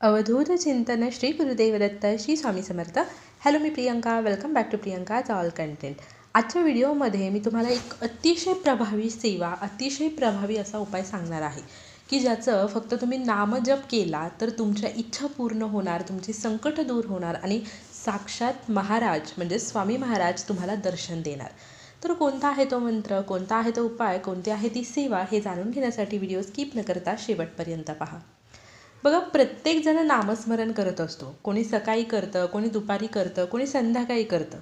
अवधूत चिंतन Shri Gurudev Datta Shri Swami Samarth. Hello me Priyanka. Welcome back to Priyanka all content आजच्या व्हिडिओमध्ये मी तुम्हाला एक अतिशय प्रभावी सेवा अतिशय प्रभावी असा उपाय सांगणार आहे की ज्याचं फक्त तुम्ही नामजप केला तर तुमच्या इच्छा पूर्ण होणार तुमची संकट दूर होणार आणि साक्षात महाराज म्हणजे स्वामी महाराज तुम्हाला दर्शन देणार. तर कोणता आहे तो मंत्र कोणता आहे तो उपाय कोणती आहे ती सेवा हे जाणून घेण्यासाठी व्हिडिओ स्किप न करता शेवटपर्यंत पहा. बघा प्रत्येकजण नामस्मरण करत असतो. कोणी सकाळी करतं कोणी दुपारी करतं कोणी संध्याकाळी करतं.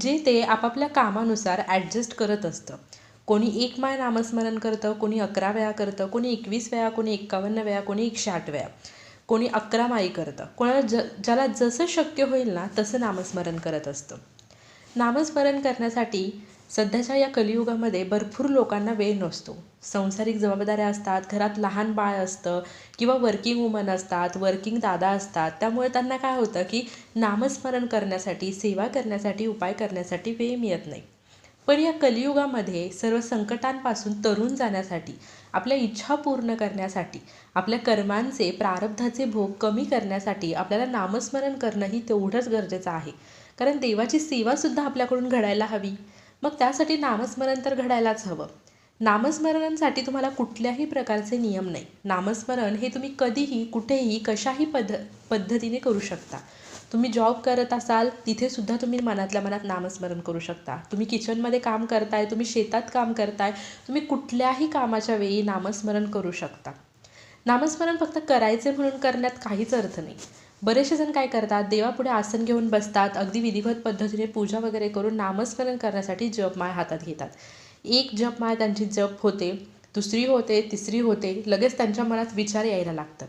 जे ते आपापल्या कामानुसार ॲडजस्ट करत असतं. कोणी एक माय नामस्मरण करतं कोणी अकरा वेळा करतं कोणी एकवीस वेळा कोणी एक्कावन्न वेळा कोणी एकशे आठ वेळा. कोणी अकरा माई करतं. कोणाला ज ज्याला जसं शक्य होईल ना तसं नामस्मरण करत असतं. नामस्मरण करण्यासाठी सध्याच्या या कलियुगामध्ये भरपूर लोकांना वेळ नसतो. संसारिक जबाबदाऱ्या असतात घरात लहान बाळ असतं किंवा वर्किंग वुमन असतात वर्किंग दादा असतात. त्यामुळे त्यांना काय होतं की नामस्मरण करण्यासाठी सेवा करण्यासाठी उपाय करण्यासाठी वेळ मिळत नाही. पण या कलियुगामध्ये सर्व संकटांपासून तरुण जाण्यासाठी आपल्या इच्छा पूर्ण करण्यासाठी आपल्या कर्मांचे प्रारब्धाचे भोग कमी करण्यासाठी आपल्याला नामस्मरण करणंही तेवढंच गरजेचं आहे. कारण देवाची सेवासुद्धा आपल्याकडून घडायला हवी. मग त्यासाठी नामस्मरण तर घडायलाच हवं. नामस्मरणांसाठी तुम्हाला कुठल्याही प्रकारचे नियम नाही. नामस्मरण हे तुम्ही कधीही कुठेही कशाही पद्ध पद्धतीने करू शकता. तुम्ही जॉब करत असाल तिथेसुद्धा तुम्ही मनातल्या मनात नामस्मरण करू शकता. तुम्ही किचनमध्ये काम करताय तुम्ही शेतात काम करताय तुम्ही कुठल्याही कामाच्या वेळी नामस्मरण करू शकता. नामस्मरण फक्त करायचे म्हणून करण्यात काहीच अर्थ नाही. बरेचसे जण काय करतात देवापुढे आसन घेऊन बसतात अगदी विधिवत पद्धतीने पूजा वगैरे करून नामस्मरण करण्यासाठी जपमाळ हातात घेतात. एक जपमाळ त्यांची जप होते दुसरी होते तिसरी होते लगेच त्यांच्या मनात विचार यायला लागतात.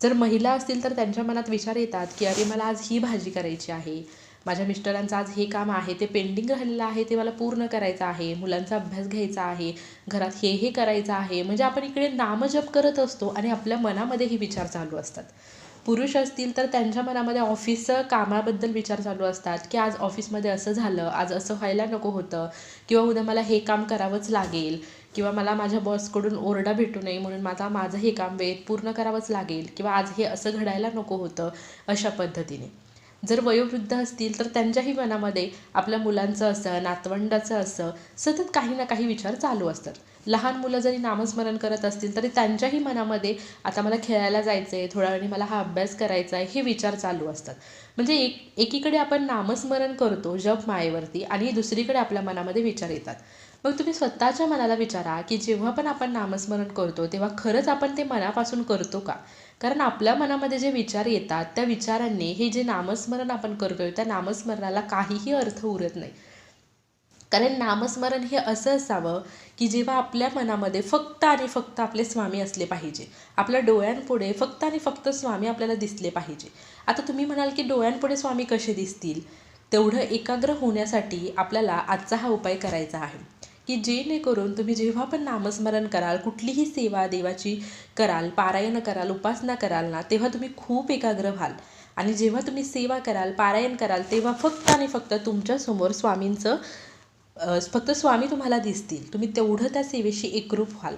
जर महिला असतील तर त्यांच्या मनात विचार येतात की अरे मला आज ही भाजी करायची आहे. माझ्या मिस्टरांचं आज हे काम आहे ते पेंडिंग राहिलेलं आहे ते मला पूर्ण करायचं आहे मुलांचा अभ्यास घ्यायचा आहे घरात हे हे करायचं आहे. म्हणजे आपण इकडे नामजप करत असतो आणि आपल्या मनामध्ये हे विचार चालू असतात. पुरुष असतील तर त्यांच्या मनामध्ये ऑफिसचं कामाबद्दल विचार चालू असतात की आज ऑफिसमध्ये असं झालं आज असं व्हायला नको होतं किंवा उद्या मला हे काम करावंच लागेल किंवा मला माझ्या बॉसकडून ओरडा भेटू नये म्हणून माझा माझं हे काम वेळेत पूर्ण करावंच लागेल किंवा आज हे असं घडायला नको होतं अशा पद्धतीने. जर वयोवृद्ध असतील तर त्यांच्याही मनामध्ये आपल्या मुलांचं असं नातवंडाचं असं सतत काही ना काही विचार चालू असतात. लहान मुलं जरी नामस्मरण करत असतील तरी त्यांच्याही मनामध्ये आता मला खेळायला जायचं आहे थोड्या वेळाने मला हा अभ्यास करायचा आहे हे विचार चालू असतात. म्हणजे एक एकीकडे आपण नामस्मरण करतो जप मायेवरती आणि दुसरीकडे आपल्या मनामध्ये विचार येतात. मग तुम्ही स्वतःच्या मनाला विचारा की जेव्हा पण आपण नामस्मरण करतो तेव्हा खरंच आपण ते मनापासून करतो का? कारण आपल्या मनामध्ये जे विचार येतात त्या विचारांनी हे जे नामस्मरण आपण करतोय त्या नामस्मरणाला काहीही अर्थ उरत नाही. कारण नामस्मरण हे असं असावं की जेव्हा आपल्या मनामध्ये फक्त आणि फक्त आपले स्वामी असले पाहिजे. आपल्या डोळ्यांपुढे फक्त आणि फक्त स्वामी आपल्याला दिसले पाहिजे. आता तुम्ही म्हणाल की डोळ्यांपुढे स्वामी कसे दिसतील? तेवढं एकाग्र होण्यासाठी आपल्याला आजचा हा उपाय करायचा आहे. की जेणेकरून तुम्ही जेव्हा पण नामस्मरण कराल कुठलीही सेवा देवाची कराल पारायण कराल उपासना कराल ना तेव्हा तुम्ही खूप एकाग्र व्हाल. आणि जेव्हा तुम्ही सेवा कराल पारायण कराल तेव्हा फक्त आणि फक्त तुमच्यासमोर स्वामींचं फक्त स्वामी तुम्हाला दिसतील. तुम्ही तेवढं त्या सेवेशी एकरूप व्हाल.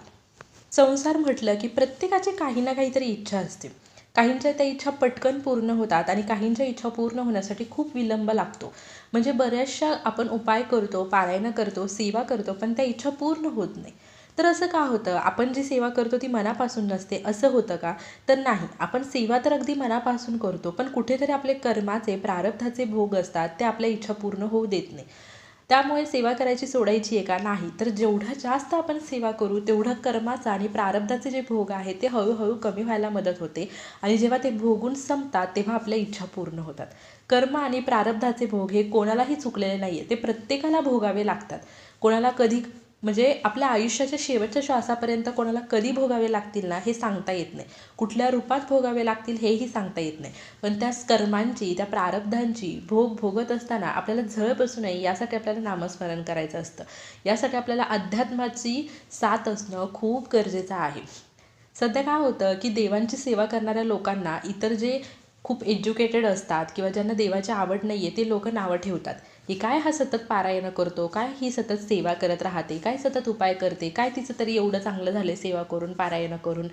संसार म्हटलं की प्रत्येकाची काही ना काहीतरी इच्छा असते. काहींच्या त्या इच्छा पटकन पूर्ण होतात आणि काहींच्या इच्छा पूर्ण होण्यासाठी खूप विलंब लागतो. म्हणजे बऱ्याचशा आपण उपाय करतो पारायणं करतो सेवा करतो पण त्या इच्छा पूर्ण होत नाही. तर असं का होतं? आपण जी सेवा करतो ती मनापासून नसते. असं होतं का? तर नाही. आपण सेवा तर अगदी मनापासून करतो पण कुठेतरी आपले कर्माचे प्रारब्धाचे भोग असतात ते आपल्या इच्छा पूर्ण होऊ देत नाही. त्यामुळे सेवा करायची सोडायची आहे का? नाही. तर जेवढा जास्त आपण सेवा करू तेवढं कर्माचा आणि प्रारब्धाचे जे भोग आहे ते हळूहळू कमी व्हायला मदत होते. आणि जेव्हा ते भोगून संपतात तेव्हा आपल्या इच्छा पूर्ण होतात. कर्म आणि प्रारब्धाचे भोग हे कोणालाही चुकलेले नाही आहे ते प्रत्येकाला भोगावे लागतात. कोणाला कधी म्हणजे आपल्या आयुष्याच्या शेवटच्या श्वासापर्यंत कोणाला कधी भोगावे लागतील ना हे सांगता येत नाही. कुठल्या रूपात भोगावे लागतील हेही सांगता येत नाही. पण त्या कर्मांची त्या प्रारब्धांची भोग भोगत असताना आपल्याला झळ बसू नये यासाठी आपल्याला नामस्मरण करायचं असतं. यासाठी आपल्याला अध्यात्माची साथ असणं खूप गरजेचं आहे. सध्या काय होतं की देवांची सेवा करणाऱ्या लोकांना इतर जे खूप एज्युकेटेड असतात किंवा ज्यांना देवाची आवड नाही आहे ते लोक नावं ठेवतात. की काय हा सतत पारायणं करतो? काय ही सतत सेवा करत राहते? काय सतत उपाय करते? काय तिचं तरी एवढं चांगलं झालं सेवा करून पारायणं करून?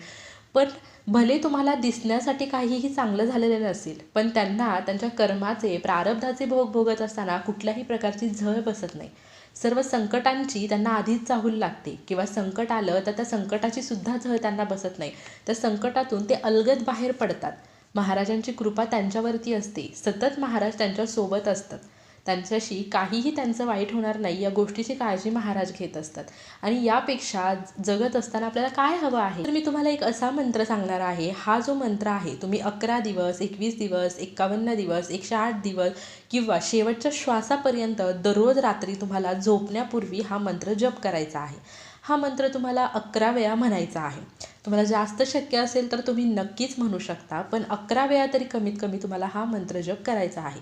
पण भले तुम्हाला दिसण्यासाठी काहीही चांगलं झालेलं नसेल पण त्यांना त्यांच्या कर्माचे प्रारब्धाचे भोग भोगत असताना कुठल्याही प्रकारची झळ बसत नाही. सर्व संकटांची त्यांना आधीच चाहूल लागते. किंवा संकट आलं तर त्या संकटाची सुद्धा झळ त्यांना बसत नाही. त्या संकटातून ते अलगद बाहेर पडतात. महाराजांची कृपा त्यांच्यावरती असते. सतत महाराज त्यांच्यासोबत असतात. त्यांच्याशी काहीही त्यांचं वाईट होणार नाही या गोष्टीची काळजी महाराज घेत असतात. आणि यापेक्षा जगत असताना आपल्याला काय हवं आहे? तर मी तुम्हाला एक असा मंत्र सांगणार आहे. हा जो मंत्र आहे तुम्ही अकरा दिवस एकवीस दिवस एक्कावन्न दिवस एकशे आठ दिवस किंवा शेवटच्या श्वासापर्यंत दररोज रात्री तुम्हाला झोपण्यापूर्वी हा मंत्र जप करायचा आहे. हा मंत्र तुम्हाला अकरा वेळा म्हणायचा आहे. तुम्हाला जास्त शक्य असेल तर तुम्ही नक्कीच म्हणू शकता पण अकरा वेळा तरी कमीत कमी तुम्हाला हा मंत्र जप करायचा आहे.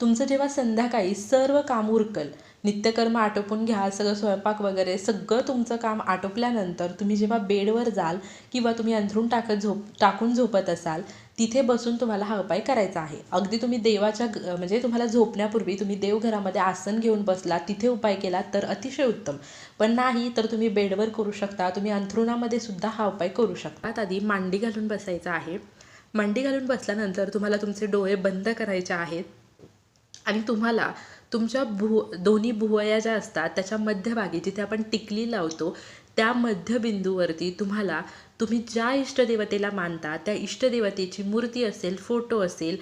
तुमचं जेव्हा संध्याकाळी सर्व काम उरकल नित्यकर्म आटोपून घ्या सगळं स्वयंपाक वगैरे सगळं तुमचं काम आटोपल्यानंतर तुम्ही जेव्हा बेडवर जाल किंवा तुम्ही अंथरूण टाकत झोप टाकून झोपत असाल तिथे बसून तुम्हाला हा उपाय करायचा आहे. अगदी तुम्ही देवाच्या म्हणजे तुम्हाला झोपण्यापूर्वी तुम्ही देवघरामध्ये आसन घेऊन बसला तिथे उपाय केला तर अतिशय उत्तम. पण नाही तर तुम्ही बेडवर करू शकता तुम्ही अंथरुणामध्ये सुद्धा हा उपाय करू शकता. आधी मांडी घालून बसायचा आहे. मांडी घालून बसल्यानंतर तुम्हाला तुमचे डोळे बंद करायचे आहेत. आणि तुम्हाला तुमच्या भु दोन्ही भुवया ज्या असतात त्याच्या मध्यभागी जिथे आपण टिकली लावतो त्या मध्यबिंदूवरती तुम्हाला तुम्ही ज्या इष्टदेवतेला मानता त्या इष्टदेवतेची मूर्ती असेल फोटो असेल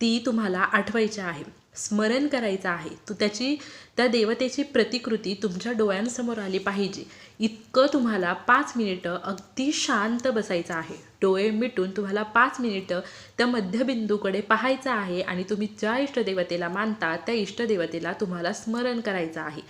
ती तुम्हाला आठवायची आहे. स्मरण करायचं आहे. तू त्याची त्या देवतेची प्रतिकृती तुमच्या डोळ्यांसमोर आली पाहिजे. इतकं तुम्हाला पाच मिनिटं अगदी शांत बसायचं आहे. डोळे मिटून तुम्हाला पाच मिनिटं त्या मध्यबिंदूकडे पाहायचं आहे आणि तुम्ही ज्या इष्टदेवतेला मानता त्या इष्टदेवतेला तुम्हाला स्मरण करायचं आहे.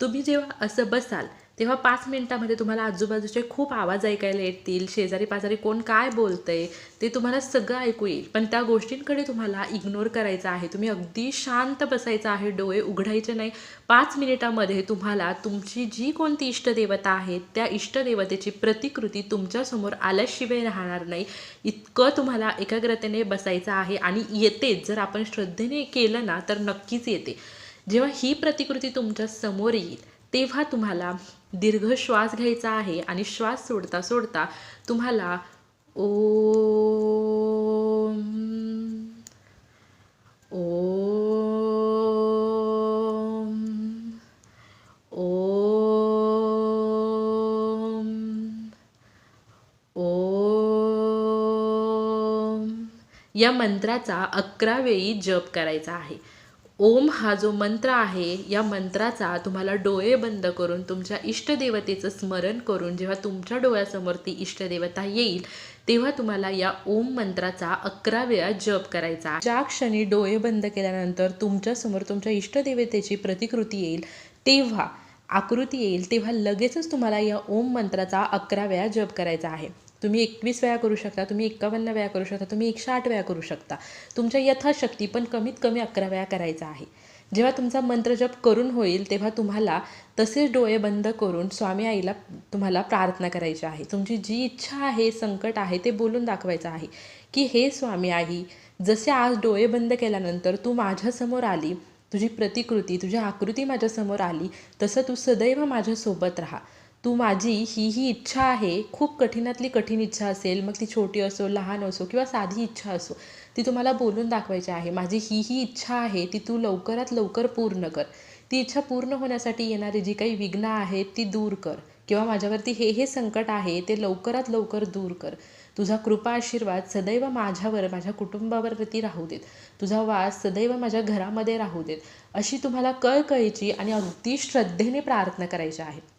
तुम्ही जेव्हा असं बसाल तेव्हा पाच मिनिटामध्ये तुम्हाला आजूबाजूचे खूप आवाज ऐकायला येतील. शेजारी पाजारी कोण काय बोलतंय ते तुम्हाला सगळं ऐकू येईल. पण त्या गोष्टींकडे तुम्हाला इग्नोर करायचं आहे. तुम्ही अगदी शांत बसायचं आहे. डोळे उघडायचे नाही. पाच मिनिटामध्ये तुम्हाला तुमची जी कोणती इष्टदेवता आहे त्या इष्टदेवतेची प्रतिकृती तुमच्यासमोर आल्याशिवाय राहणार नाही. इतकं तुम्हाला एकाग्रतेने बसायचं आहे आणि येतेच जर आपण श्रद्धेने केलं ना तर नक्कीच येते. जेव्हा ही प्रतिकृती तुमच्यासमोर येईल तेव्हा तुम्हाला दीर्घ श्वास घ्यायचा आहे आणि श्वास सोडता सोडता तुम्हाला ओम ओम ओम ओम. या मंत्राचा अकरा वेळी जप करायचा आहे. ओम हा जो मंत्र आहे या मंत्राचा तुम्हाला डोळे बंद करून तुमच्या इष्टदेवतेचं स्मरण करून जेव्हा तुमच्या डोळ्यासमोर ती इष्टदेवता येईल तेव्हा तुम्हाला या ओम मंत्राचा अकरा वेळा जप करायचा. ज्या क्षणी डोळे बंद केल्यानंतर तुमच्यासमोर तुमच्या इष्टदेवतेची प्रतिकृती येईल तेव्हा आकृती येईल तेव्हा लगेचच तुम्हाला या ओम मंत्राचा अकरा वेळा जप करायचा आहे. तुम्ही एकवीस वेळा करू शकता तुम्ही एक्कावन्न वेळा करू शकता तुम्ही एकशे आठ वेळा करू शकता. तुमच्या यथाशक्ती पण कमीत कमी अकरा वेळा करायचा आहे. जेव्हा तुमचा मंत्रजप करून होईल तेव्हा तुम्हाला तसेच डोळे बंद करून स्वामी आईला तुम्हाला प्रार्थना करायची आहे. तुमची जी इच्छा आहे संकट आहे ते बोलून दाखवायचं आहे की हे स्वामी आई जसे आज डोळे बंद केल्यानंतर तू माझ्यासमोर आली तुझी प्रतिकृती तुझी आकृती माझ्यासमोर आली तसं तू सदैव माझ्यासोबत राहा. तू माझी ही ही इच्छा आहे खूप कठीणातली कठीण इच्छा असेल मग ती छोटी असो लहान असो किंवा साधी इच्छा असो ती तुम्हाला बोलून दाखवायची आहे. माझी ही ही इच्छा आहे ती तू लवकरात लवकर पूर्ण कर. ती इच्छा पूर्ण होण्यासाठी येणारी जी काही विघ्न आहेत ती दूर कर. किंवा माझ्यावरती हे हे संकट आहे ते लवकरात लवकर दूर कर. तुझा कृपा आशीर्वाद सदैव माझ्यावर माझ्या कुटुंबावरती राहू देत. तुझा वास सदैव माझ्या घरामध्ये राहू देत. अशी तुम्हाला कळकळीची आणि अगदी श्रद्धेने प्रार्थना करायची आहे.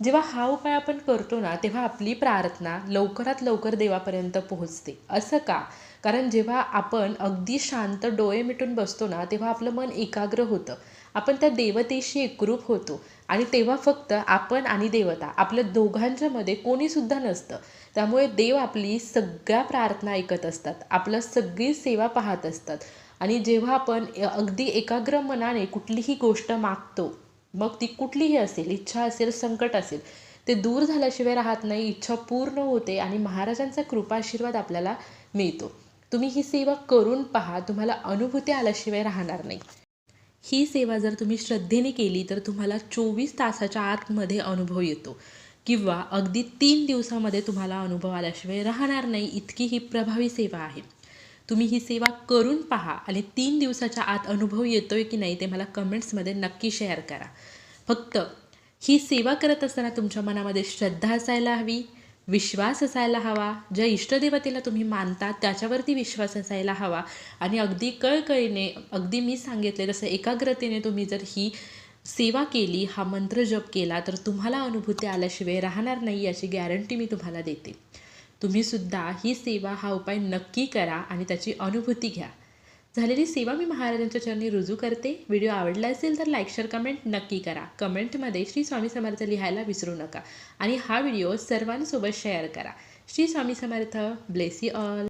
जेव्हा हा उपाय आपण करतो ना तेव्हा आपली प्रार्थना लवकरात लवकर देवापर्यंत पोहोचते. असं का? कारण जेव्हा आपण अगदी शांत डोळे मिटून बसतो ना तेव्हा आपलं मन एकाग्र होतं. आपण त्या देवतेशी एकरूप होतो. आणि तेव्हा फक्त आपण आणि देवता आपल्या दोघांच्यामध्ये कोणीसुद्धा नसतं. त्यामुळे देव आपली सगळ्या प्रार्थना ऐकत असतात. आपलं सगळी सेवा पाहत असतात. आणि जेव्हा आपण अगदी एकाग्र मनाने कुठलीही गोष्ट मागतो मग ती कुठलीही असेल इच्छा असेल संकट असेल ते दूर झाल्याशिवाय राहत नाही इच्छा पूर्ण होते आणि महाराजांचा कृपाशीर्वाद आपल्याला मिळतो. तुम्ही ही सेवा करून पहा तुम्हाला अनुभूती आल्याशिवाय राहणार नाही. ही सेवा जर तुम्ही श्रद्धेने केली तर तुम्हाला चोवीस तासाच्या आतमध्ये अनुभव येतो. किंवा अगदी तीन दिवसामध्ये तुम्हाला अनुभव आल्याशिवाय राहणार नाही. इतकी ही प्रभावी सेवा आहे. तुम्ही ही सेवा करून पहा आणि तीन दिवसाच्या आत अनुभव येतो आहे की नाही ते मला कमेंट्समध्ये नक्की शेअर करा. फक्त ही सेवा करत असताना तुमच्या मनामध्ये श्रद्धा असायला हवी विश्वास असायला हवा ज्या इष्टदेवतेला तुम्ही मानता त्याच्यावरती विश्वास असायला हवा आणि अगदी कळकळीने अगदी मी सांगितले तसं एकाग्रतेने तुम्ही जर ही सेवा केली हा मंत्र जप केला तर तुम्हाला अनुभूती आल्याशिवाय राहणार नाही याची गॅरंटी मी तुम्हाला देते. तुम्हीसुद्धा ही सेवा हा उपाय नक्की करा आणि त्याची अनुभूती घ्या. झालेली सेवा मी महाराजांच्या चरणी रुजू करते. व्हिडिओ आवडला असेल तर लाईक शेअर कमेंट नक्की करा. कमेंटमध्ये श्री स्वामी समर्थ लिहायला विसरू नका. आणि हा व्हिडिओ सर्वांसोबत शेअर करा. Shri Swami Samarth bless you all